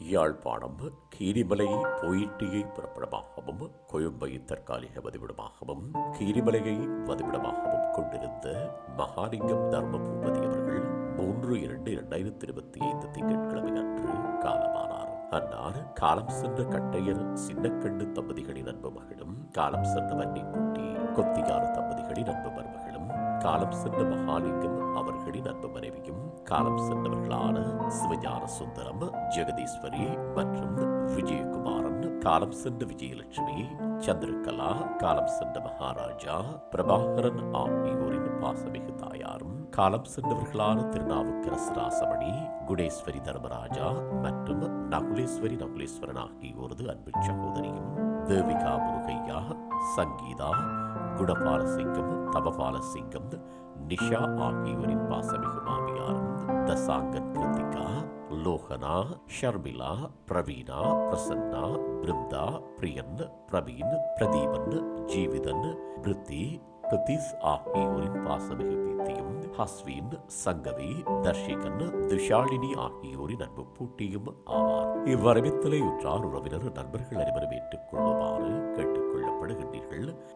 யாழ்ப்பாணம் கீரிமலை போயிட்டியை புறப்படமாகவும் கொழும்பை தற்காலிக வதிவிடமாகவும் கீரிமலையை வதிவிடமாகவும் கொண்டிருந்த மகாலிங்கம் தர்மபூபதி அவர்கள் மூன்று இரண்டு இரண்டாயிரத்தி இருபத்தி ஐந்து திங்கட்கிழமை அன்று காலமானார். அன்னார் காலம் சென்ற கட்டையர் சின்னக்கண்டு தம்பதிகளின் அன்பு மகளும் காலம் சென்ற வன்னிக்குட்டி கொத்தியார் தம்பதிகளின் அன்பு மருமகள் காலம் சென்ற மகாலிங்கம் அவர்களின் அன்பு மனைவியும் காலம் சென்றவர்களான சிவஞான சுந்தரம் ஜெகதீஸ்வரி மற்றும் விஜயகுமாரன் காலம் சென்ற விஜயலட்சுமி சந்திரகலா காலம் சென்ற மகாராஜா பிரபாகரன் ஆகியோரின் பாசமிகு தாயாரும் காலம் சென்றவர்களான திருநாவுக்கரசு ராசமணி குணேஸ்வரி தர்மராஜா மற்றும் நகுலேஸ்வரி நகுலேஸ்வரன் ஆகியோரது அன்பு சகோதரியும் தேவிகா முருகையா சங்கீதா குணபாலசிங்கம் தவபாலசிங்கம் நிஷா ஆகியோரின் பாசமிகு மாமியாரும் தசாங்க கிருத்திகா லோகனா ஷர்மிளா பிரவீனா பிரசன்னா பிருந்தா பிரியன் பிரவீன் பிரதீபன் ஜீவிதன் பிருத்தி பிரதீஸ் ஆகியோரின் பாசமிகு பீத்தியும் ஹஸ்வின் சங்கவி தர்ஷிகன் துஷாலினி ஆகியோரின் அன்பு பூட்டியும் ஆவார். இவ்வரவித்தலை உற்றார் உறவினர் நண்பர்கள் அனைவரும் ஏற்றுக்கொள்ளுமாறு